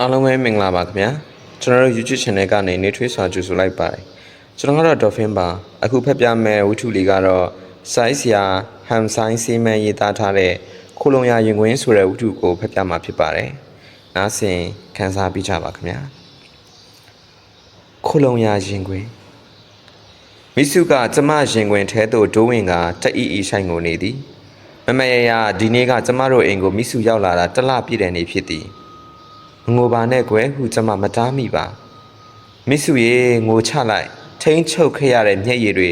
အားလုံးပဲမင်္ဂလာပါခင်ဗျာကျွန်တော်တို့ YouTube channel ကနေနေထွေးစွာကြိုဆိုလိုက်ပါတယ်ကျွန်တော်ကတော့ Dolphin ပါအခုဖက်ပြမဲ့ဝတ္ထုလေးကတော့ size ရာ ham size စီမံရေးသားထားတဲ့ခိုလုံရရင်ခွင်းဆိုတဲ့ဝတ္ထုကိုဖက်ပြမှာဖြစ်ပါတယ်နားဆင်ခန်းစားပြီးကြပါခင်ဗျာခိုလုံရရင်ခွင်းမိစုကကျမရင်ခွင်ထဲသို့ဒိုးဝင်ကတအီအီဆိုင်ကိုနေသည်မမရရဒီနေ့ကကျမတို့အိမ်ကိုမိစုရောက်လာတာတစ်လပြည့်တဲ့နေ့ဖြစ်သည် ငိုပါနဲ့ကွယ်ဟုကျွန်မမတားမိပါမစ်စုရေငိုချလိုက်ထိန်းချုပ်ခဲ့ရတဲ့မျက်ရည်တွေ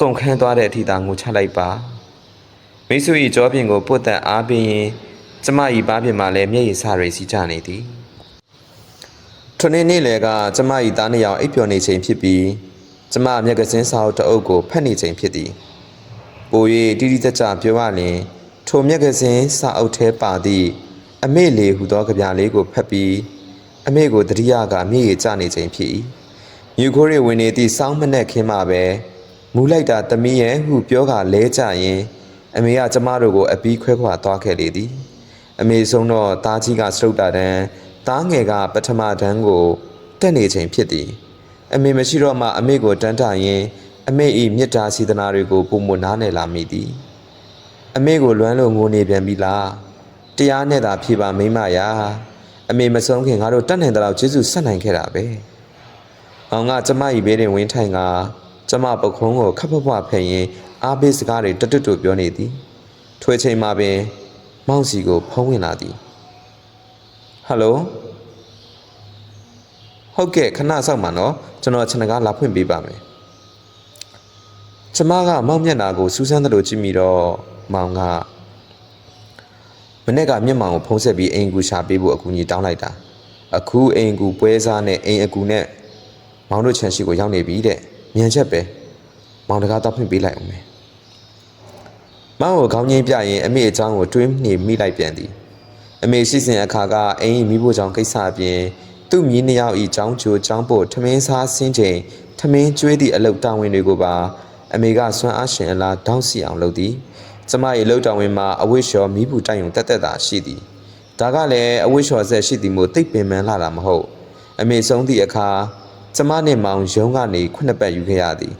ကုန်ခန်းသွားတဲ့အထိသာငိုချလိုက်ပါမစ်စု၏ကြောပြင်ကိုပုတ်တက်အားပေးရင်ကျမ၏ဘားပြင်မှာလည်းမျက်ရည်စတွေစီးကြနေသည်ထိုနေ့နေ့လေကကျမ၏သားနှစ်ယောက်အိပ်ပျော်နေချိန်ဖြစ်ပြီးကျမမျက်ကစင်းစာအုပ်တစ်အုပ်ကိုဖတ်နေချိန်ဖြစ်သည်ပို၍တိတိကျကျပြောရလျင်ထိုမျက်ကစင်းစာအုပ်ထဲပါသည့် အမေလေးဟူသောကြပြလေးကိုဖတ်ပြီးအမေကိုတတိယကမြေရည်ကျနေခြင်းဖြစ်၏မြူခိုးရီဝင်နေသည့်စောင်းမနဲ့ခင်းမှပဲမူလိုက်တာတမီးရဲ့ဟုပြောကလဲကြရင်အမေကကျမတို့ကိုအပီးခွဲခွာသွားခဲ့လေသည်အမေဆုံးတော့တားကြီးကစရုပ်တာတန်းတားငယ်ကပထမတန်းကိုတက်နေခြင်းဖြစ်သည်အမေမရှိတော့မှအမေကိုတန်းတရင်အမေ၏မေတ္တာစေတနာတွေကိုပုံမနားနယ်လာမိသည်အမေကိုလွမ်းလို့ငိုနေပြန်ပြီလား တရားနဲ့သာဖြေပါမိမရာအမေမဆုံးခင်ငါတို့တတ်နိုင်တဲ့လောက်ကျေးဇူးဆက်နိုင်ခဲ့တာပဲ။အောင်ကကျမကြီးဘေးတွင်ဝင်းထိုင်ကကျမပခုံးကိုခပ်ဖွားဖွားဖယ်ရင်အားပေးစကားတွေတွတ်တွတ်တွတ်ပြောနေသည်။ထွေချိန်မှာပင် မောင်စီကိုဖုံးဝင်လာသည်။ဟယ်လိုဟုတ်ကဲ့ခဏစောင့်ပါနော်ကျွန်တော်ခြေနဂါလာဖွင့်ပေးပါမယ်။ကျမကမောင်မျက်နာကိုစူးစမ်းသလိုကြည့်မိတော့မောင်က မနေ့ကမျက်မှောင်ကိုဖုံးဆက်ပြီးအိမ်ကူရှာပေးဖို့အကူအညီတောင်းလိုက်တာအခုအိမ်ကူပွဲစားနဲ့အိမ်အကူနဲ့မောင်တို့ခြံရှိကိုရောက်နေပြီတဲ့မြန်ချက်ပဲမောင်တကားတော့ဖွင့်ပေးလိုက်အောင်မယ်မောင်ကိုခေါင်းငိမ့်ပြရင်အမေအချောင်းကိုတွေးနေမိလိုက်ပြန်သည်အမေရှိစဉ်အခါကအိမ်မိဖို့ကြောင့်ကိစ္စအပြင်သူ့မြင်းနှစ်ယောက်ဤចောင်းချိုចောင်းပို့ထမင်းစားဆင်းချိန်ထမင်းကျွေးသည့်အလုတ်တာဝန်တွေကိုပါအမေကဆွမ်းအားရှင်အလားတောင်းစီအောင်လုပ်သည် ကျမ၏လောက်တောင်ဝင်မှာအဝိရှော်မိဘူးတိုက်ုံတက်တက်တာရှိသည်ဒါကလည်းအဝိရှော်ဆက်ရှိသည်မို့တိတ်ပင်ပန်းလာတာမဟုတ်အမေဆုံးသည့်အခါကျမနှင့်မောင်ရုံးကနေခုနှစ်ပတ်ယူခဲ့ရသည်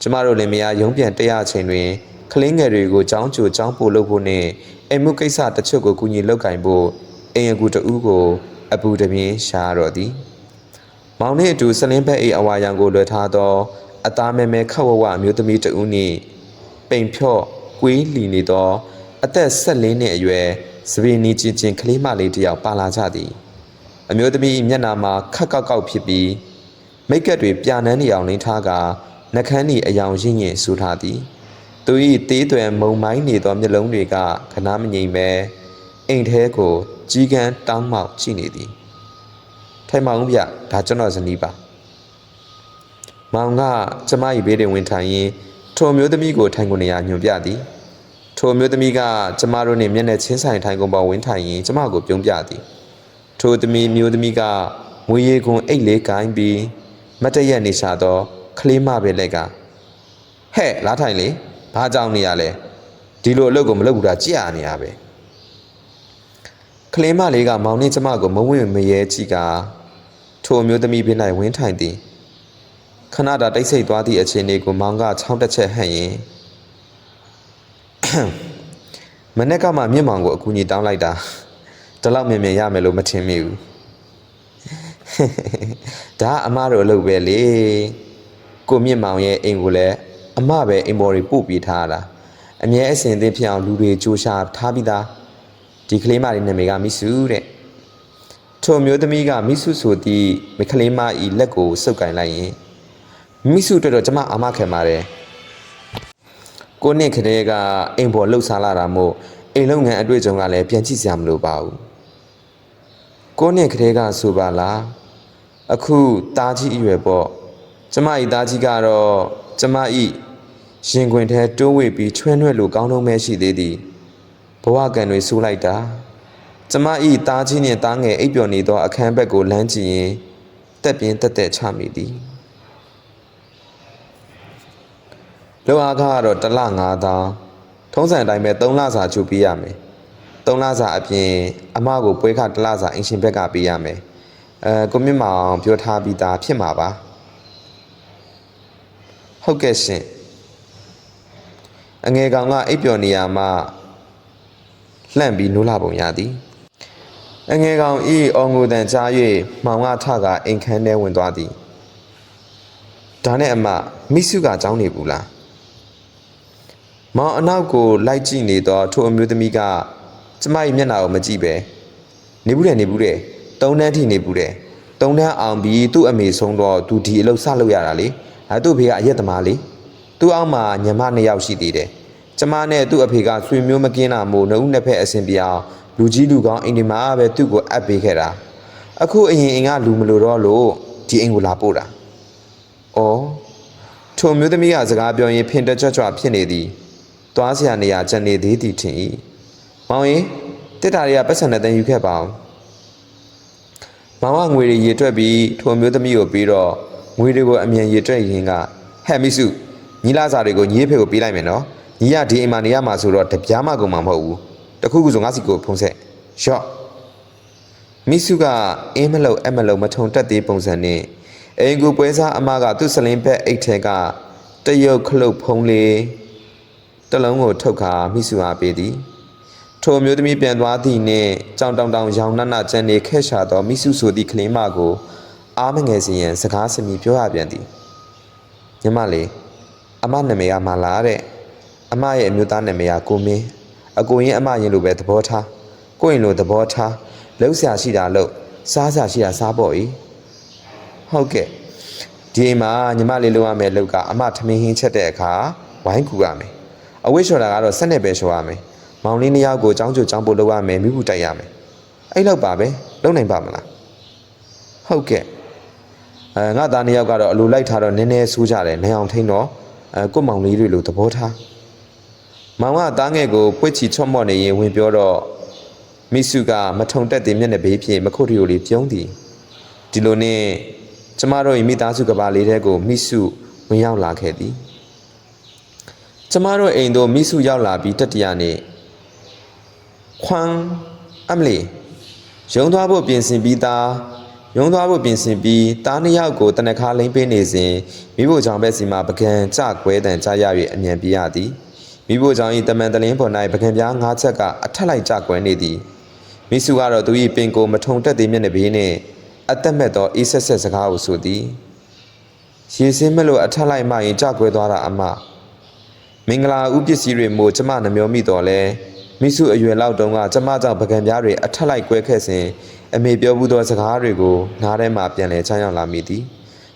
ကျမတို့လည်းမယားရုံးပြန်တက်ရချိန်တွင်ကလင်းငယ်တွေကိုចောင်းကျူចောင်းပို့လုပ်ဖို့နှင့်အိမ်မှုကိစ္စတစ်ချို့ကိုကူညီလုပ်ကင်ဖို့အိမ်အကူတဦးကို အပူတပြင်းရှားတော့သည်မောင်နှင့်အတူဆလင်းဘက်၏အဝါရောင်ကိုလွှဲထားသော အသားမဲမဲခက်ဝဝအမျိုးသမီးတဦးနှင့်ပိန်ဖြော့ ကွေးလီနေသော အသက်၁၄နှစ်အရွယ်စပင်းနီချင်းချင်းကလေးမလေးတစ်ယောက်ပါလာကြသည်အမျိုးသမီး၏မျက်နှာမှာခက်ကောက်ကောက်ဖြစ်ပြီးမိတ်ကပ်တွေပြာနန်းနေအောင်လင်းထားကနှကန်းဤအယောင်ရင့်ရင်ဆူထားသည်သူ၏သေးသွယ်မုံမိုင်းနေသောမျက်လုံးတွေကခနာမငိမ့်ပဲအိမ်ထဲကိုကြီးကန်းတောင်းမှောက်ကြည့်နေသည်ထိုင်မောင်ဗျဒါကျွန်တော်ဇနီးပါမောင်ကကျမ၏ဘေးတွင်ဝင်ထိုင်ရင်း ထိုအမျိုးသမီးကိုထိုင်ကုန်နေရာညွှန်ပြသည်ထိုအမျိုးသမီးကကျမတို့နှင့်မျက်နှာချင်းဆိုင်ထိုင်ကုန်ပေါ်ဝင်ထိုင်ရင်းကျမကိုပြုံးပြသည်ထိုသမီးမျိုးသမီးကငွေရည်ကွန်အိတ်လေးကိုင်းပြီးမတ်တရက်နေရှာသောကလေးမပဲလက်ကဟဲ့လားထိုင်လေဘာကြောင့်နေရလဲဒီလိုအလုပ်ကိုမလုပ်ဘူးတာကြည်ရနေရပဲကလေးမလေးကမောင်နှင့်ကျမကိုမဝင့်မရဲကြည့်ကထိုအမျိုးသမီးပြ၌ဝင်းထိုင်သည် ခဏတာတိတ်ဆိတ်သွားသည့်အချိန်လေးကိုမောင်ကချောင်းတစ်ချက်ဟန့်ရင်မနေ့ကမှမြင့်မောင်ကိုအကူအညီတောင်းလိုက်တာဒီလောက်မြင်မြင်ရမယ်လို့မထင်မိဘူးဒါကအမတို့အလုပ်ပဲလေကိုမြင့်မောင်ရဲ့အိမ်ကိုလည်းအမပဲအိမ်ပေါ်တွေပို့ပေးထားတာအမြဲအစဉ်အသင့်ဖြစ်အောင်လူတွေကြိုးရှာထားပြီးသားဒီကလေးမလေးနာမည်ကမိစုတဲ့ထိုမျိုးသမီးကမိစုဆိုသည့်မကလေးမဤလက်ကိုစုပ်ကင်လိုက်ရင် မိစုတော်တော်ကျမအာမခံပါတယ်ကိုနှစ်ခတဲ့ကအိမ်ပေါ်လှုပ်ရှားလာတာမို့အိမ်လုံးငန်းအတွေ့အကြုံကလည်းပြန်ကြည့်စရာမလိုပါဘူးကိုနှစ်ခတဲ့ကဆိုပါလားအခုတားကြီးအရွယ်ပေါ့ကျမဤတားကြီးကတော့ကျမဤရင်ခွင်ထဲတိုးဝေပြီးချွဲနှွဲ့လိုကောင်းတော့မဲရှိသေးသည်ဘဝကံတွေဆိုးလိုက်တာကျမဤသားကြီးနှင့်သားငယ်အိပ်ပျော်နေသောအခန်းဘက်ကိုလမ်းကြည့်ရင်တက်ပြင်းတက်တက်ချမိသည် လောအားခကတော့တစ်လ9000ထုံးစံအတိုင်းပဲ3လစာချူပေးရမယ်3လစာအပြင်အမကိုပွဲခတစ်လစာအင်ရှင်ဘက်ကပေးရမယ်အဲကိုမြင့်မောင်ပြောထားပြီးသားဖြစ်မှာပါဟုတ်ကဲ့ရှင်အငယ်ကောင်ကအိပ်ပျော်နေရမှလှန့်ပြီးနိုးလာပုံရသည်အငယ်ကောင်ဤအော်ငိုတန်ကြား၍မောင်ကထကအိမ်ခန်းထဲဝင်သွားသည်ဒါနဲ့အမမိစုကကြောင်းနေဘူးလား မောင်အနောက်ကိုလိုက်ကြည့်နေတော့ထိုအမျိုးသမီးကကျမ၏မျက်နှာကိုမကြည့်ပဲနေဘူးတယ်နေဘူးတယ်သုံးတန်းထိနေဘူးတယ်သုံးတန်းအောင်ပြီးသူ့အမေဆုံးတော့သူဒီအလုပ်ဆလုပ်ရတာလေအဲသူ့ဖေကအရက်သမားလေသူ့အောက်မှာညီမနှစ်ယောက်ရှိသေးတယ်ကျမနဲ့သူ့အဖေကဆွေမျိုးမကင်းတာမို့နှုတ်နှစ်ဖက်အဆင်ပြေအောင်လူကြီးလူကောင်းအိမ်ဒီမှာပဲသူ့ကိုအပ်ပေးခဲ့တာအခုအရင်အိမ်ကလူမလို့တော့လို့ဒီအိမ်ကိုလာပို့တာ။အော်ထိုမျိုးသမီးကစကားပြောရင်ဖင်တက်ကြွကြွဖြစ်နေသည်။ သွားစရာနေရာကျန်နေသေးသည်ထင်၏။မောင်ရင်တစ်တာတွေကပတ်စံနဲ့တန်ယူခဲ့ပါအောင်။မောင်ကငွေတွေရေတွက်ပြီးထိုမျိုးသမီးကိုပြီးတော့ငွေတွေကိုအမြန်ရေတွက်ရင်းကဟဲ့မိစုညီလာစာတွေကိုညီဖေကိုပေးလိုက်မယ်နော်။ညီရဒီအိမ်မှာနေရမှာဆိုတော့တပြားမှကုန်မှာမဟုတ်ဘူး။တခုခုဆိုငါစီကိုဖုံးဆက်။ရော့မိစုကအင်းမလုံအမလုံမထုံတက်သေးပုံစံနဲ့အိမ်ကူပွဲစားအမကသူ့စလင်းဘက်အိတ်ထဲကတရုတ်ခလုတ်ဖုံးလေး တစ်လုံးကိုထုတ်ခါမိစုအားပေးသည်ထိုမျိုးသမီးပြန်သွားသည့်နှင့်ကြောင်တောင်တောင်ရောင်နှနကျန်နေခက်ရှာသောမိစုဆိုသည့်ကလေးမကိုအားမငယ်စီရင်စကားစမီပြောရပြန်သည်ညီမလေးအမနာမည်ကမာလာတဲ့အမရဲ့အမျိုးသားနာမည်ကကိုမင်းအကိုရင်အမရင်လိုပဲသဘောထားကိုရင်လိုသဘောထားလှုပ်ရှားရှိတာလှုပ်စားစားရှိတာစားပေါ့ဤဟုတ်ကဲ့ဒီအိမ်မှာညီမလေးလုပ်ရမယ်လုပ်ကအမထမင်းဟင်းချက်တဲ့အခါဝိုင်းကူရမယ် အဝိရှော်တာကတော့ဆက်နဲ့ပဲရှော်ရမယ်မောင်လေးနှစ်ယောက်ကိုចောင်းကျိုចောင်းပို့လုပ်ရမယ်မိဘူးတိုက်ရမယ်အဲ့လောက်ပါပဲလုပ်နိုင်ပါမလားဟုတ်ကဲ့အဲငါသားနှစ်ယောက်ကတော့အလိုလိုက်ထားတော့နည်းနည်းဆိုးကြတယ်နိုင်အောင်ထိန်းတော့အဲကို့မောင်လေးတွေလိုသဘောထားမောင်ကသားငယ်ကိုပွေ့ချီချော့မော့နေရင်ဝင်ပြောတော့မိစုကမထုံတက်တဲ့မျက်နှာဘေးဖြင့်မခုတ်ရီကိုလေးပြုံးသည်ဒီလိုနဲ့ကျမတို့၏မိသားစုကဘာလေးတဲကိုမိစုဝင်ရောက်လာခဲ့သည် ကျမတို့အိမ်သို့မိစုရောက်လာပြီးတတိယနေ့ခွန်းအမလီရုံသွားဖို့ပြင်ဆင်ပြီးသားရုံသွားဖို့ပြင်ဆင်ပြီးတားနှစ်ယောက်ကိုတနခါလိမ့်ပေးနေစဉ်မိဖို့ကြောင့်ပဲစီမှာပကံကြကွဲတန်ကြရ၍အမြန်ပြရသည်မိဖို့ကြောင့်ဤတမန်တလင်းပေါ်၌ပကံပြား၅ချက်ကအထက်လိုက်ကြကွဲနေသည်မိစုကတော့သူ၏ပင်ကိုမထုံတက်သေးမျက်နှာဘေးနှင့်အသက်မဲ့သောအေးဆက်ဆက်စကားကိုဆိုသည်ရေစင်းမလို့အထက်လိုက်မှရင်ကြောက်ကွဲသွားတာအမ မင်္ဂလာဥပစ္စည်းတွေမို့ကျမနှမျောမိတော်လဲမိစုအရွယ်လောက်တုန်းကကျမကြောင့်ပကံပြားတွေအထက်လိုက်ကွဲခဲ့စဉ်အမေပြောဘူးသောစကားတွေကိုနားထဲမှာပြန်လဲချမ်းရောက်လာမိသည်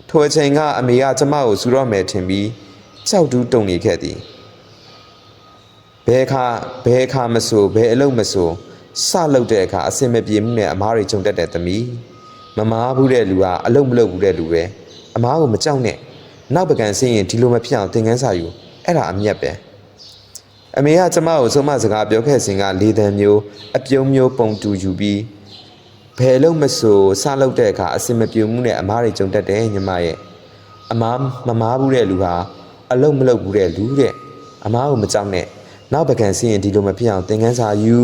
ထိုအချိန်ကအမေကကျမကိုစူတော့မယ်ထင်ပြီးကြောက်တူးတုန်နေခဲ့သည်ဘဲခါဘဲခါမဆိုဘဲအလုံးမဆိုစလုပ်တဲ့အခါအစင်မပြေမှုနဲ့အမားတွေကြုံတတ်တဲ့သမီးမမားဘူးတဲ့လူကအလုံးမလုပ်ဘူးတဲ့လူပဲအမားကိုမကြောက်နဲ့နောက်ပကံဆင်းရင်ဒီလိုမဖြစ်အောင်သင်ခန်းစာယူ အဲ့ဒါအမျက်ပဲအမေကကျမကိုဆုံးမစကားပြောခဲ့စဉ်ကလေတံမျိုးအပြုံးမျိုးပုံတူယူပြီးဘယ်လုံးမဆိုစလုပ်တဲ့အခါအစင်မပြေမှုနဲ့အမားတွေကြုံတတ်တယ်ညီမရဲ့အမားမမားဘူးတဲ့လူဟာအလုံးမလုပ်ဘူးတဲ့လူတဲ့အမားကိုမကြောက်နဲ့နောက်ပကံဆင်းရင်ဒီလိုမဖြစ်အောင်သင်ခန်းစာယူ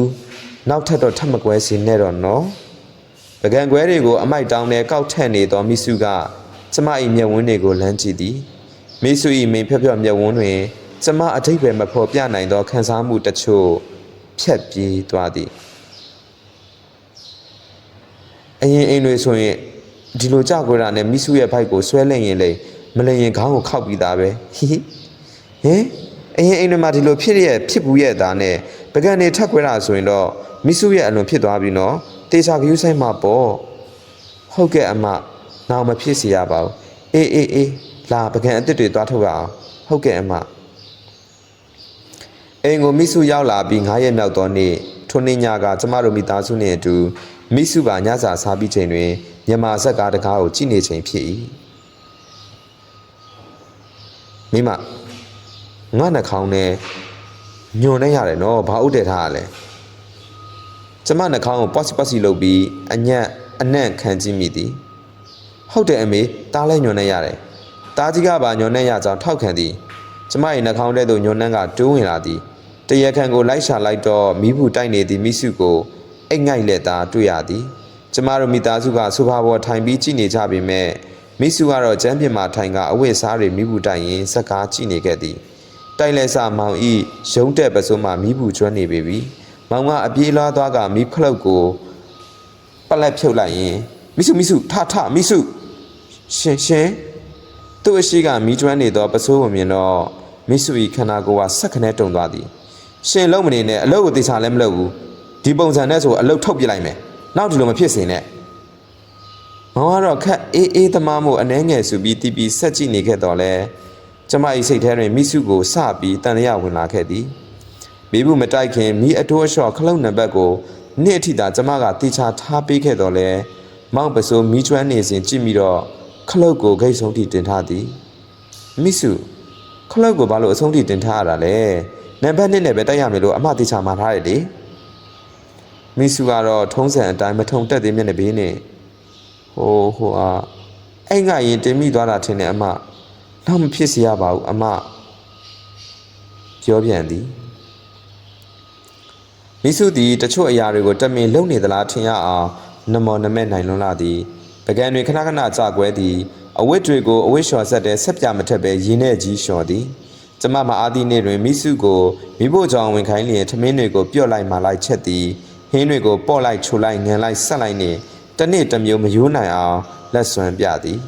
နောက်ထပ်တော့ထပ်မကွဲစေနဲ့တော့နော်ပကံကွဲတွေကိုအမိုက်တောင်းနဲ့ကောက်ထက်နေသောမိစုကကျမ၏မျက်ဝန်းတွေကိုလမ်းကြည့်သည် မိစု၏မင်းဖြတ်ဖြတ်မျက်ဝန်းတွင်ကျမအထိတ်ပဲမဖော်ပြနိုင်သောခံစားမှုတချို့ဖြတ်ပြေးသွားသည်အရင်အိမ်တွေဆိုရင်ဒီလိုကြောက်ကြတာနဲ့မိစုရဲ့ဘိုက်ကိုဆွဲလိုက်ရင်လေမလရင်ခေါင်းကိုခောက်ပြီးသားပဲဟိဟင်အရင်အိမ်တွေမှာဒီလိုဖြစ်ရဖြစ်ဘူးရဲ့သားနဲ့ပကံနေထက်ခွဲတာဆိုရင်တော့မိစုရဲ့အလွန်ဖြစ်သွားပြီနော်တေချာကယူဆိုင်မှာပေါ့ဟုတ်ကဲ့အမနောက်မဖြစ်စီရပါဘူးအေးအေးအေး လာပကံအစ်စ်တွေသွားထုတ်ရအောင်ဟုတ်ကဲ့အမအိမ်ကိုမိစုရောက်လာပြီး9ရက်မြောက်သောနေ့ထိုနေ့ညကကျမတို့မိသားစုနှင့်အတူမိစုပါညစာစားပြီးချိန်တွင်မြန်မာဇက်ကားတကားကိုကြည့်နေချိန်ဖြစ်၏မိမငါနှာခေါင်းနဲ့ညွန်နေရတယ်နော်ဘာဥတည်ထားရလဲကျမနှာခေါင်းကိုပေါ့စီပေါ့စီလုပ်ပြီးအညံ့အနံ့ခံကြည့်မိသည်ဟုတ်တယ်အမေတားလဲညွန်နေရတယ် တားကြီးကပါညွန်နေရကြောင်းထောက်ခံသည်ကျမ၏နှာခေါင်းထဲသို့ညွန်နှန်းကတိုးဝင်လာသည်တရခန်ကိုလိုက်ရှာလိုက်တော့မိဘူးတိုက်နေသည်မိစုကိုအိတ်ငိုက်လက်သားတွေ့ရသည်ကျမတို့မိသားစုကဆိုဖာပေါ်ထိုင်ပြီးကြည့်နေကြပေမဲ့မိစုကတော့ကျမ်းပြင်မှာထိုင်ကအဝတ်အစားတွေမိဘူးတိုင်ရင်စက်ကားကြည့်နေခဲ့သည်တိုက်လဲစမောင်ဤရုံးတဲ့ပစိုးမှမိဘူးကျွမ်းနေပေပြီမောင်ကအပြေးလွားသွားကမိခလုတ်ကိုပလက်ဖြုတ်လိုက်ရင်မိစုမိစုထထမိစုရှင်ရှင် သူ့အရှိကမိကျွမ်းနေသောပစိုးဝင်မြင်တော့မိစုဤခန္ဓာကိုယ်ကဆက်ခနဲတုံသွားသည်ရှင်လုံးမနေနဲ့အလုပ်ကိုတေချာလည်းမလုပ်ဘူးဒီပုံစံနဲ့ဆိုအလုပ်ထုတ်ပြလိုက်မယ်နောက်ဒီလိုမဖြစ်စေနဲ့မောင်ကတော့ခက်အေးအေးသမားမို့အနှဲငယ်စုပြီးတီးပြီးဆက်ကြည့်နေခဲ့တော့လဲကျမ၏စိတ်ထဲတွင်မိစုကိုစပြီးတန်လျဝင်လာခဲ့သည်မိဘူးမတိုက်ခင်မိအတိုးအလျှော့ခလုတ်နံပါတ်ကိုနေ့အထိသာကျမကတေချာထားပေးခဲ့တော့လဲမောင်ပစိုးမိကျွမ်းနေစဉ်ကြည့်ပြီးတော့ ခလုတ်ကိုဂိတ်ဆုံးထိတင်ထားသည်မိစုခလုတ်ကိုဘာလို့အဆုံးထိတင်ထားရတာလဲနံပါတ်1နဲ့ပဲတိုက်ရမယ်လို့အမတေချာမှာထားတယ်လေမိစုကတော့ထုံးစံအတိုင်းမထုံတက်သေးမျက်နှာဘေးနဲ့ဟိုဟိုအာအဲ့ငါရင်တင်မိသွားတာထင်တယ်အမတော့မဖြစ်စေရပါဘူးအမပြောပြန်သည်မိစုသည်တချို့အရာတွေကိုတမင်လုံနေသလားထင်ရအောင်နမောနမဲ့နိုင်လွန်းလာသည် ပကံတွေခဏခဏကြာကွဲသည်အဝတ်တွေကိုအဝတ်လျှော်ဆက်တဲ့ဆက်ပြမထက်ပဲရင်းနဲ့ကြီးလျှော်သည်ကျမမအားသည့်နေ့တွင်မိစုကိုမိဖို့ကြောင့်ဝင်ခိုင်းလျင်ထမင်းတွေကိုပြော့လိုက်မှလိုက်ချက်သည်ဟင်းတွေကိုပေါ့လိုက်ချိုလိုက်ငံလိုက်ဆက်လိုက်နှင့်တနေ့တစ်မျိုးမယိုးနိုင်အောင်လက်ဆွမ်းပြသည်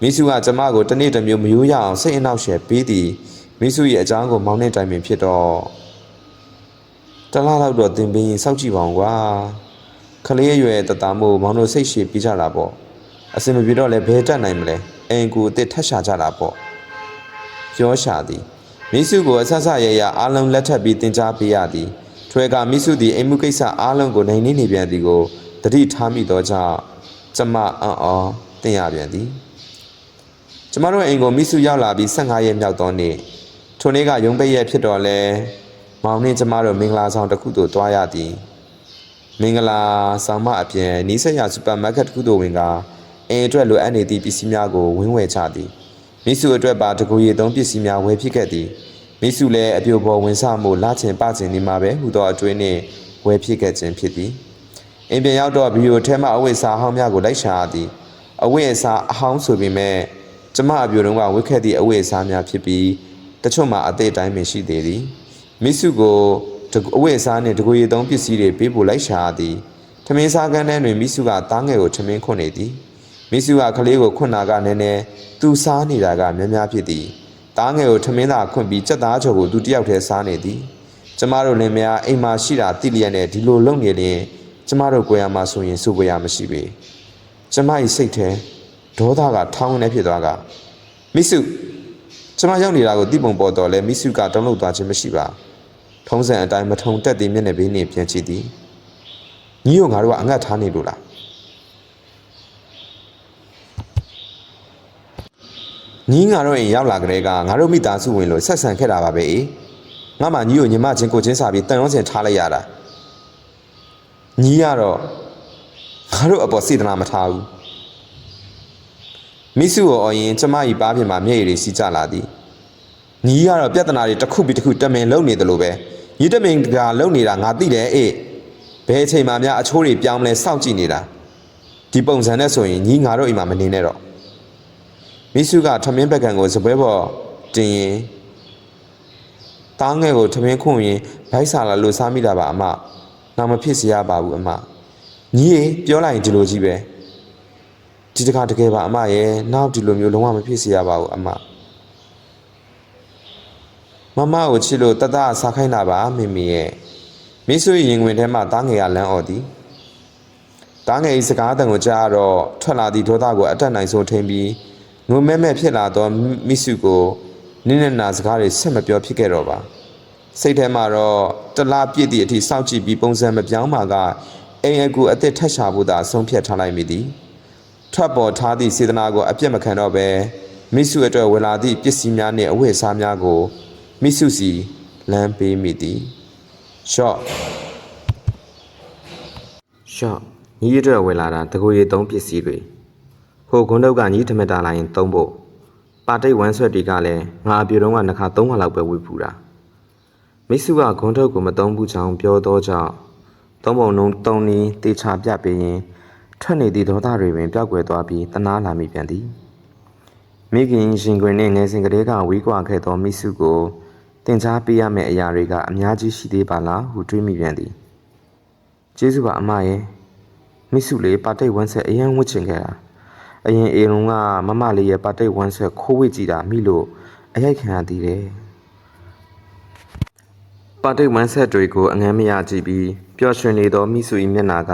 မိစုကကျမကိုတနေ့တစ်မျိုးမယိုးရအောင်စိတ်အနှောက်အယှက်ပေးသည်မိစုရဲ့အကြောင်းကိုမောင်းနေတိုင်ပင်ဖြစ်တော့တလားလောက်တော့တင်ပင်းစောက်ကြည့်ပါအောင်ကွာခလေးအရွယ်တသားမို့မောင်တို့စိတ်ရှည်ပြီးကြတာပေါ့ အစင်မပြေတော့လည်းဘယ်တက်နိုင်မလဲအင်ကိုအစ်စ်ထက်ရှာကြတာပေါ့ပြောရှာသည်မိစုကိုအဆဆရရအားလုံးလက်ထပ်ပြီးတင် जा ပေးရသည်ထွဲကမိစုသည်အိမ်မှုကိစ္စအားလုံးကိုနိုင်နေနေပြန်သည်ကိုတတိထားမိသောကြောင့်ကျမအံ့ဩတင်ရပြန်သည်ကျမတို့အိမ်ကိုမိစုရောက်လာပြီး15ရက်မြောက်သောနေ့ထိုနေ့ကရုံးပိတ်ရက်ဖြစ်တော်လဲမောင်နှင့်ကျမတို့မင်္ဂလာဆောင်တစ်ခုသို့တွားရသည်မင်္ဂလာဆောင်မအပြင်နီးစပ်ရာစူပါမားကတ်တစ်ခုသို့ဝင်က အိမ်အတွက်လိုအပ်နေသည့်ပစ္စည်းများကိုဝင်းဝယ်ချသည်မိစုအတွက်ပါတကူရီသုံးပစ္စည်းများဝယ်ဖြစ်ခဲ့သည်မိစုလည်းအပြိုပေါ်ဝင်ဆမှုလာချင်ပချင်နေမှာပဲဟူသောအတွင်းနှင့်ဝယ်ဖြစ်ခဲ့ခြင်းဖြစ်သည်အိမ်ပြန်ရောက်တော့ဗီဒီယိုထဲမှာအဝိစာအဟောင်းများကိုလိုက်ရှာရသည်အဝိစာအဟောင်းဆိုပေမဲ့ကျမအပြိုတုံးကဝစ်ခဲ့သည့်အဝိစာများဖြစ်ပြီးတချို့မှာအသေးအတိုင်းပင်ရှိသေးသည်မိစုကိုတကူအဝိစာနှင့်တကူရီသုံးပစ္စည်းတွေပေးဖို့လိုက်ရှာရသည်ထမင်းစားကန်းထဲတွင်မိစုကသားငယ်ကိုထမင်းခွန်းနေသည် မိစုကကလေးကိုခွန်းနာကနည်းနည်းသူစားနေတာကများများဖြစ်သည်သားငယ်ကိုထမင်းသာခွန့်ပြီးစက်သားချော်ကိုသူတယောက်တည်းစားနေသည်ကျမတို့လည်းများအိမ်မှာရှိတာတိလျက်နဲ့ဒီလိုလုပ်နေရင်ကျမတို့ကိုယ်ရမှာဆိုရင်စုကိုရမရှိပေကျမ၏စိတ်ထဲဒေါသကထောင်းနေဖြစ်သွားကမိစုကျမရောက်နေတာကိုတိပုံပေါ်တော့လဲမိစုကတောင်းလို့သွားခြင်းမရှိပါထုံးစံအတိုင်းမထုံတက်သေးမျက်နှာဘေးနှင့်ပြန်ကြည့်သည်ညီတို့ငါတို့ကအငတ်ထားနေလို့လား ညီငါတို့ရင်ရောက်လာကြတဲ့ကငါတို့မိသားစုဝင်လို့ဆက်ဆံခဲ့တာပါပဲအေးငါမှညီကိုညီမချင်းကိုချင်းစာပြီးတန်ရုံးစင်ထားလိုက်ရတာညီးရတော့ငါတို့အပေါ်စေတနာမထားဘူးမိစုကိုအော်ရင်ကျမကြီးပါးပြင်မှာမျက်ရည်တွေစီးကျလာသည်ညီးကတော့ပြဿနာတွေတစ်ခုပြီးတစ်ခုတမင်လုံနေတယ်လို့ပဲညီတမင်ကလုံနေတာငါသိတယ်အေးဘယ်အချိန်မှများအချိုးတွေပြောင်းလဲစောင့်ကြည့်နေတာဒီပုံစံနဲ့ဆိုရင်ညီးငါတို့အိမ်မှာမနေနဲ့တော့ မိစုကထမင်းပကံကိုစပွဲပေါ်တင်ရင်တားငယ်ကိုထမင်းခွန့်ရင်ဗိုက်ဆာလာလို့စားမိတာပါအမနောက်မဖြစ်စေရပါဘူးအမညီရေပြောလိုက်ရင်ဒီလိုကြီးပဲဒီတခါတကယ်ပါအမရဲ့နောက်ဒီလိုမျိုးလုံးဝမဖြစ်စေရပါဘူးအမမမကိုချစ်လို့တတစားခိုင်းတာပါမိမိရဲ့မိဆွေရင်ဝင်ထဲမှာတားငယ်ကလမ်းអော်သည်တားငယ်၏စကားအတန်ကိုကြားတော့ထွက်လာသည့်ဒေါသကိုအတက်နိုင်ဆုံးထိန်ပြီး ငုံမဲမဲဖြစ်လာသောမိစုကိုနင်းနဲ့နာစကားတွေဆက်မပြောဖြစ်ခဲ့တော့ပါစိတ်ထဲမှာတော့တလားပြည့်သည့်အထိစောင့်ကြည့်ပြီးပုံစံမပြောင်းပါကအိမ်အကူအသက်ထက်ရှာဖို့သာဆုံးဖြတ်ထားလိုက်မိသည်ထွက်ပေါ်ထားသည့်စေတနာကိုအပြတ်မခံတော့ပဲမိစုအတွက်ဝယ်လာသည့်ပစ္စည်းများနှင့်အဝတ်အစားများကိုမိစုစီလမ်းပေးမိသည်ရှော့ရှော့ညီးအတွက်ဝယ်လာတာတကူရီသုံးပစ္စည်းတွေ ဟိုခွန်းတော့ကညီးထမတာလိုက်ရင်သုံးဖို့ပါတိတ်ဝမ်းဆွက်တွေကလည်းငါအပြေတော့ကနှစ်ခါသုံးခါလောက်ပဲဝေဖူတာမိစုကဂွန်းထုတ်ကိုမတုံးဘူးချောင်းပြောတော့ကြောင့်သုံးပုံလုံးတုံးနီးတေချာပြပေးရင်ထထွက်နေသည့်ဒေါသတွေပင်ပျောက်ကွယ်သွားပြီးတနာလာမိပြန်သည်မိခင်ရှင်ခွင်နှင့်ငယ်စဉ်ကလေးကဝေးကွာခဲ့သောမိစုကိုတင် जा ပေးရမယ့်အရာတွေကအများကြီးရှိသေးပါလားဟုတွေးမိပြန်သည်ကျေးဇူးပါအမရဲ့မိစုလေးပါတိတ်ဝမ်းဆက်အရန်ဝတ်ချင်ခဲ့တာ အရင်အေရုံကမမလေးရဲ့ပါတိတ်ဝမ်းဆက်ခိုးဝစ်ကြည့်တာမိလို့အရိုက်ခံရသေးတယ်ပါတိတ်ဝမ်းဆက်တွေကိုအငမ်းမရကြည့်ပြီးပျော်ရွှင်နေသောမိစု၏မျက်နာက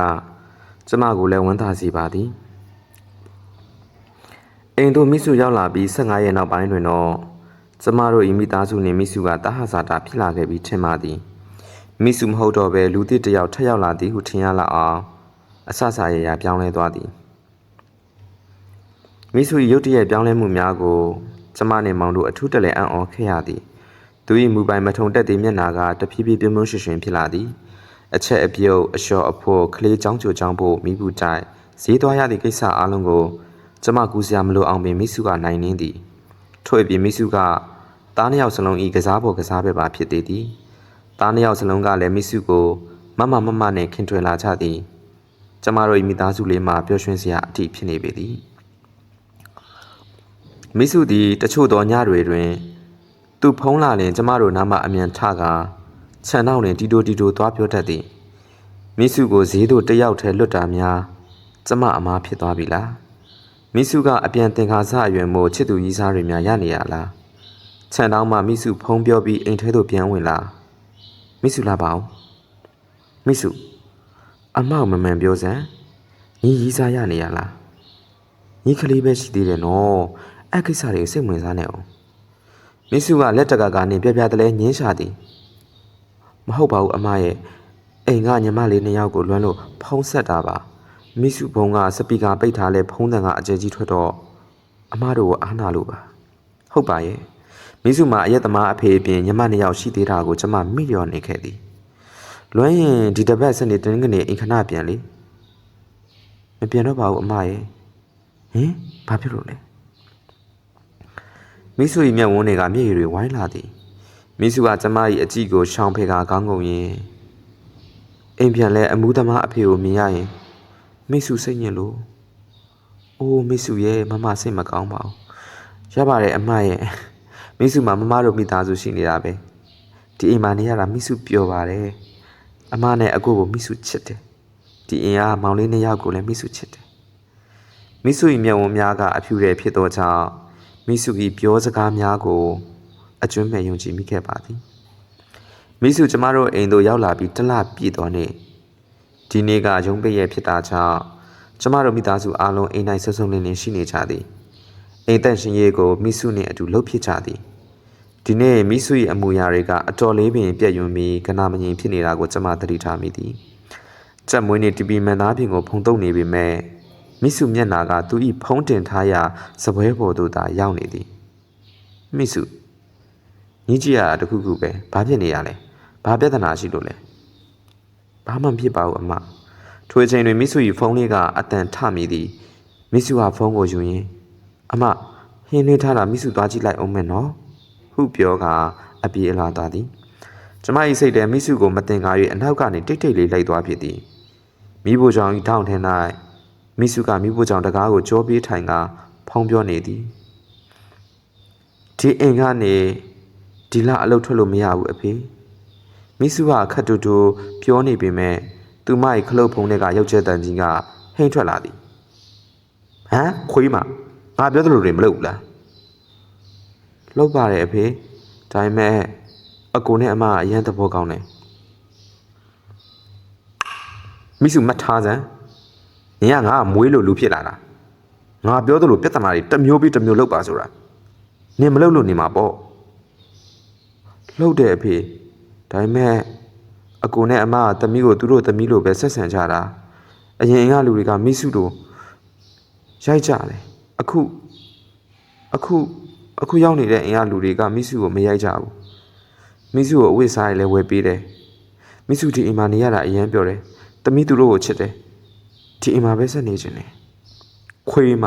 ကျမကိုလည်းဝမ်းသာစေပါသည်အိမ်သို့မိစုရောက်လာပြီး15ရက်နောက်ပိုင်းတွင်တော့ကျမတို့၏မိသားစုနှင့်မိစုကတဟဇာတာဖြစ်လာခဲ့ပြီးထင်ပါသည်မိစုမဟုတ်တော့ပဲလူသစ်တစ်ယောက်ထပ်ရောက်လာသည်ဟုထင်ရလောက်အောင်အဆဆရရပြောင်းလဲသွားသည် မိစု၏ရုတ်တရက်ပြောင်းလဲမှုများကိုကျမနှင့်မောင်တို့အထူးတလဲအံ့ဩခဲ့ရသည်သူ၏မူပိုင်မထုံတက်သည့်မျက်နာကတဖြည်းဖြည်းပြုံးပြုံးရွှင်ရွှင်ဖြစ်လာသည်အချက်အပြုတ်အလျှော်အဖို့ကလေးချောင်းချိုချောင်းဖို့မိဘူးတိုက်ဈေးသွားရသည့်ကိစ္စအလုံးကိုကျမကူစရာမလိုအောင်ပင်မိစုကနိုင်နှင်းသည်ထို့အပြင်မိစုကသားနှစ်ယောက်စလုံးဤကစားဖို့ကစားပဲပါဖြစ်သေးသည်သားနှစ်ယောက်စလုံးကလည်းမိစုကိုမမမမနဲ့ခင်ထွယ်လာကြသည်ကျမတို့၏မိသားစုလေးမှာပျော်ရွှင်စရာအထီးဖြစ်နေပေသည် မိစုသည်တချို့သောညတွေတွင် သူဖုံးလာရင်ကျမတို့နားမှအမြန်ထကာခြံနောက်တွင်တီတိုတီတိုသွားပြောတတ်သည်မိစုကိုဈေးသို့တယောက်တည်းလွတ်တာများကျမအမားဖြစ်သွားပြီလားမိစုကအပြန်သင်္ကာစအရွယ်မို့ချစ်သူကြီးစားတွေများရနေရလားခြံတောင်းမှမိစုဖုံးပြောပြီးအိမ်ထဲသို့ပြန်ဝင်လာမိစုလာပါဦးမိစုအမောက်မမှန်ပြောစမ်းညီကြီးစားရနေရလားညီကလေးပဲရှိသေးတယ်နော် အဲ့ကိစ္စတွေစိတ်ဝင်စားနေအောင်မစ်စုကလက်တကကနေပြပြတလဲညင်းရှာသည်မဟုတ်ပါဘူးအမရဲ့အိမ်ကညီမလေးနှစ်ယောက်ကိုလွမ်းလို့ဖုံးဆက်တာပါမစ်စုဘုံကစပီကာပိတ်ထားလဲဖုံးတန်ကအကျယ်ကြီးထွက်တော့အမတို့ကိုအားနာလို့ပါဟုတ်ပါရဲ့မစ်စုမှာအရက်သမားအဖေအပြင်ညီမနှစ်ယောက်ရှိသေးတာကိုကျွန်မမိလျော်နေခဲ့သည်လွမ်းရင်ဒီတစ်ပတ်စနေတင်းကနေအိမ်ခဏပြန်လေမပြန်တော့ပါဘူးအမရဲ့ဟင်ဘာဖြစ်လို့လဲ မိစု၏မျက်ဝန်းတွေကမျက်ရည်တွေဝိုင်းလာသည်မိစုကကျမ၏အကြည့်ကိုရှောင်ဖေကကောင်းကုန်ရင်အိမ်ပြန်လဲအမှုသမားအဖေကိုမြင်ရရင်မိစုစိတ်ညစ်လို့အိုးမိစုရဲ့မမစိတ်မကောင်းပါဘူးရပါတယ်အမရဲ့မိစုမှာမမတို့မိသားစုရှိနေတာပဲဒီအိမ်မှာနေရတာမိစုပျော်ပါတယ်အမနဲ့အကိုကိုမိစုချစ်တယ်ဒီအိမ်ကမောင်လေးနှစ်ယောက်ကိုလည်းမိစုချစ်တယ်မိစု၏မျက်ဝန်းများကအဖြူရဲဖြစ်သောကြောင့် မိစု၏ပြောစကားများကိုအကျွမ်းမဲ့ယုံကြည်မိခဲ့ပါသည်မိစုကျမတို့အိမ်သို့ရောက်လာပြီးတစ်လပြည့်သောနေ့ဒီနေ့ကရုံးပိတ်ရဖြစ်တာကြောင့်ကျမတို့မိသားစုအားလုံးအိမ်တိုင်းဆွဆုံလင်းလင်းရှိနေကြသည်အိမ်သက်ရှင်ရေးကိုမိစုနှင့်အတူလှုပ်ဖြစ်ကြသည်ဒီနေ့မိစု၏အမူအရာတွေကအတော်လေးပင်ပြည့်ယွံပြီးကနာမငြိမ်ဖြစ်နေတာကိုကျမသတိထားမိသည်ကြက်မွေးနေတီပီမန်သားပြင်ကိုဖုံတုပ်နေပေမဲ့ မိစုမျက်နာကသူ၏ဖုံးတင်ထားရာစပွဲပေါ်သို့သာရောက်နေသည်မိစုညီကြီးရတာတခုခုပဲဘာဖြစ်နေရလဲဘာပြဿနာရှိလို့လဲဘာမှမဖြစ်ပါဘူးအမထိုအချိန်တွင်မိစု၏ဖုန်းလေးကအတန်ထမိသည်မိစုဟာဖုန်းကိုယူရင်းအမဟင်းနှွေးထားတာမိစုသွားကြည့်လိုက်အောင်မယ်နော်ဟုပြောကအပြေအလာသွားသည်ကျမ၏စိတ်ထဲမိစုကိုမတင်ကား၍အနောက်ကနေတိတ်တိတ်လေးလိုက်သွားဖြစ်သည်မိဖို့ကြောင့်ဤထောင်ထင်း၌ မိစုကမိဖို့ကြောင့်တကားကိုကြောပြေးထိုင်ကဖုံးပြောနေသည်ဒီအိမ်ကနေဒီလအလုပ်ထွက်လို့မရဘူးအဖေမိစုကခတ်တူတူပြောနေပေမဲ့သူမ၏ခလုတ်ဖုံးတွေကရုပ်ချက်တန်ကြီးကဟိမ့်ထွက်လာသည်ဟမ်ခွေးမငါပြောသလိုတွေမလုပ်ဘူးလားလုပ်ပါတယ်အဖေဒါပေမဲ့အကိုနဲ့အမကအရန်သဘောကောင်းတယ်မိစုမှတ်ထားစမ်း နင်ကငါ့ကိုမွေးလို့လူဖြစ်လာတာငါပြောသလိုပြဿနာတွေတစ်မျိုးပြီးတစ်မျိုးလောက်ပါဆိုတာနင်မလုပ်လို့နေမှာပေါ့လှုပ်တယ်အဖေဒါပေမဲ့အကိုနဲ့အမကသမီးကိုသူတို့သမီးလိုပဲဆက်ဆံကြတာအရင်ကလူတွေကမိစုတို့ရိုက်ကြတယ်အခုအခုအခုရောက်နေတဲ့အင်ကလူတွေကမိစုကိုမရိုက်ကြဘူးမိစုကိုအဝတ်စားရလဲဝယ်ပေးတယ်မိစုဒီအိမ်မှာနေရတာအရန်ပြောတယ်။တမီးသူတို့ကိုချစ်တယ်။ ဒီအိမ်မှာပဲဆက်နေခြင်းနဲ့ခွေးမ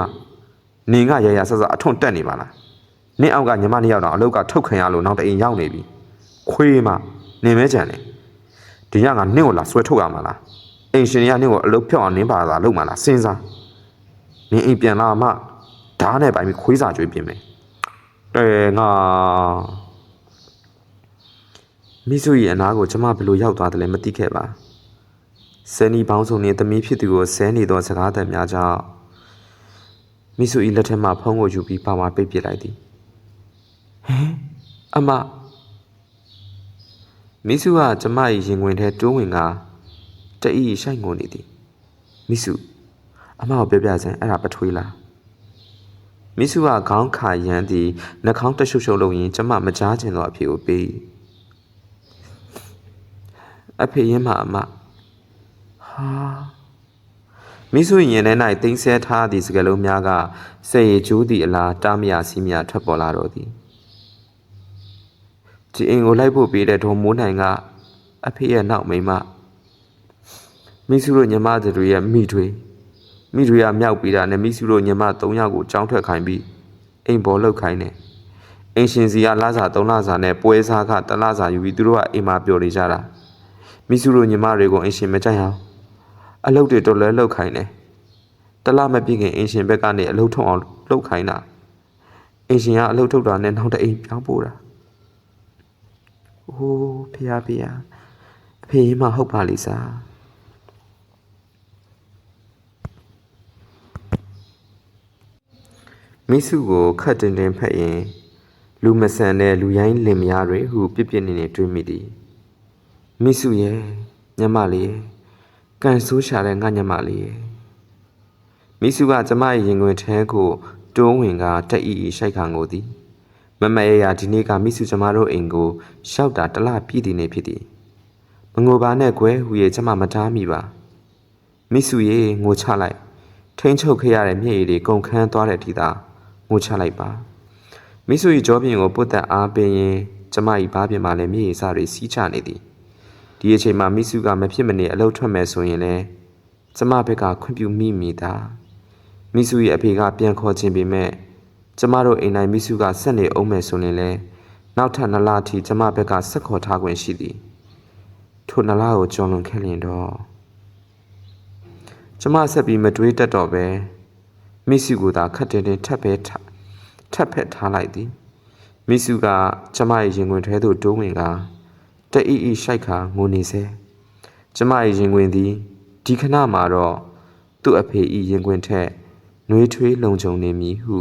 နင်ကရရဆက်ဆက်အထွန်တက်နေပါလား။နင်အောက်ကညီမနှစ်ယောက်တော့အလောက်ကထုတ်ခံရလို့နောက်တအိမ်ရောက်နေပြီ။ခွေးမနင်မဲကြံတယ်။ဒီညကနင့်ကိုလာဆွဲထုတ်ရမှာလားအိမ်ရှင်တွေကနင့်ကိုအလုပ်ဖြောက်အောင်နင်းပါသာလုပ်မှလားစဉ်းစားနင်းအိမ်ပြန်လာမှဓားနဲ့ပိုင်ပြီးခွေးစာကျွေးပြင်မယ်တဲငါမိစုရဲ့အနာကိုကျမဘယ်လိုရောက်သွားတယ်လဲမသိခဲ့ပါဆ ယ်နီပေါင်းစုံနဲ့သမီးဖြစ်သူကိုဆဲနေသောစကားသံများကြောင့်မိစု၏လက်ထက်မှဖုံးကိုယူပြီးပါမပိတ်ပစ်လိုက်သည်ဟမ်အမမိစုကကျမ၏ရင်ခွင်ထဲတိုးဝင်ကတအီရှိုက်ငုံနေသည်မိစုအမကိုပြောပြစမ်းအဲ့ဒါပထွေးလားမိစုကခေါင်းခါရမ်းသည်နှာခေါင်းတရှုပ်ရှုပ်လုပ်ရင်းကျမမကြားချင်သောအဖြစ်ကိုပေး၏အဖေရင်မအမ ဟာမိစုရင်ထဲ၌တင်းဆဲထားသည့်စကလုံးများကစေရကျိုးသည့်အလားတားမရစီးမြထွက်ပေါ်လာတော့သည်ဒီအိမ်ကိုလိုက်ဖို့ပေးတဲ့ဒေါ်မိုးနိုင်ကအဖေရဲ့နောက်မိန်းမမိစုတို့ညီမတွေရဲ့မိထွေမိထွေကမြောက်ပြီးတာနဲ့မိစုတို့ညီမ၃ယောက်ကိုကြောင်းထွက်ခိုင်းပြီးအိမ်ပေါ်လောက်ခိုင်းတယ်အိမ်ရှင်စီကလစာ၃လစာနဲ့ပွဲစားကတလစာယူပြီးသူတို့ကအိမ်မှာပျော်နေကြတာမိစုတို့ညီမတွေကိုအိမ်ရှင်မကြိုက်အောင် အလုပ်တွေတော်လဲလောက်ခိုင်းတယ်တလမပြည့်ခင်အိမ်ရှင်ဘက်ကနေအလုပ်ထုတ်အောင်လုပ်ခိုင်းတာအိမ်ရှင်ကအလုပ်ထုတ်တာနဲ့နောက်တအိမ်ပြောင်းပို့တာ။အိုးဖေဟာဖေဟာအဖေမဟုတ်ပါလိစား။မိစုကိုခတ်တင်တင်ဖက်ရင်လူမဆန်တဲ့လူရိုင်းလင်မယားတွေဟုပြစ်ပြစ်နေနေတွေးမိသည်။မိစုရဲ့ညမလေးရဲ့ ကန်ဆိုးရှာတဲ့ငါညမလေးရဲ့မိစုကကျမရဲ့ရင်ခွင်ထဲကိုတိုးဝင်ကတက်အီအီရှိုက်ခံကိုသည်။မမရရဒီနေ့ကမိစုကျမတို့အိမ်ကိုရှောက်တာတလပြည့်တည်နေဖြစ်သည်မငိုပါနဲ့ကွယ်ဟူရဲ့ကျမမထားမိပါမိစုရေငိုချလိုက်ထိန်ချုပ်ခဲ့ရတဲ့မျက်ရည်တွေကုန်ခန်းသွားတဲ့ထိသာငိုချလိုက်ပါမိစုရဲ့ကြောပြင်ကိုပုတ်တက်အားပင်ရင်ကျမ၏ဘားပြင်မှာလည်းမျက်ရည်စတွေစီးချနေသည် ဒီအချိန်မှာမိစုကမဖြစ်မနေအလုပ်ထွက်မယ်ဆိုရင်လည်းကျမဘက်ကခွင့်ပြုမိမိသာမိစုရဲ့အဖေကပြန်ခေါ်ခြင်းပေမဲ့ကျမတို့အိမ်နိုင်မိစုကဆက်နေအောင်မယ်ဆိုရင်လည်းနောက်ထပ်နှစ်လအထိကျမဘက်ကဆက်ခေါ်ထားခွင့်ရှိသည်ထိုနှစ်လကိုကြော်လွန်ခဲ့လျင်တော့ကျမဆက်ပြီးမတွေးတတ်တော့ပဲမိစုကိုသာခတ်တင်တင်ထပ်ပဲထထပ်ဖက်ထားလိုက်သည်မိစုကကျမရဲ့ရင်ခွင်ထဲသို့တိုးဝင်က တအီအီရှိုက်ခါငိုနေစေကျမရဲ့ရင်ခွင်သည်ဒီခဏမှာတော့သူ့အဖေဤရင်ခွင်ထက်နှွေးထွေးလုံခြုံနေမည်ဟု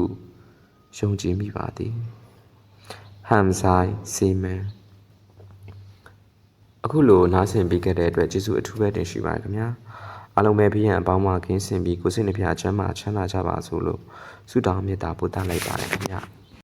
ယုံကြည်မိပါသည်ဟမ်ဆိုင်စီမန်အခုလိုနားဆင်ပြီးခဲ့တဲ့အတွက်ကျေးဇူးအထူးပဲတင်ရှိပါတယ်ခင်ဗျာအားလုံးပဲဘေးရန်အပေါင်းမှကင်းစင်ပြီးကိုယ်စိတ်နှပြချမ်းသာချမ်းသာကြပါစို့လို့ဆုတောင်းမေတ္တာပို့သလိုက်ပါတယ်ခင်ဗျာ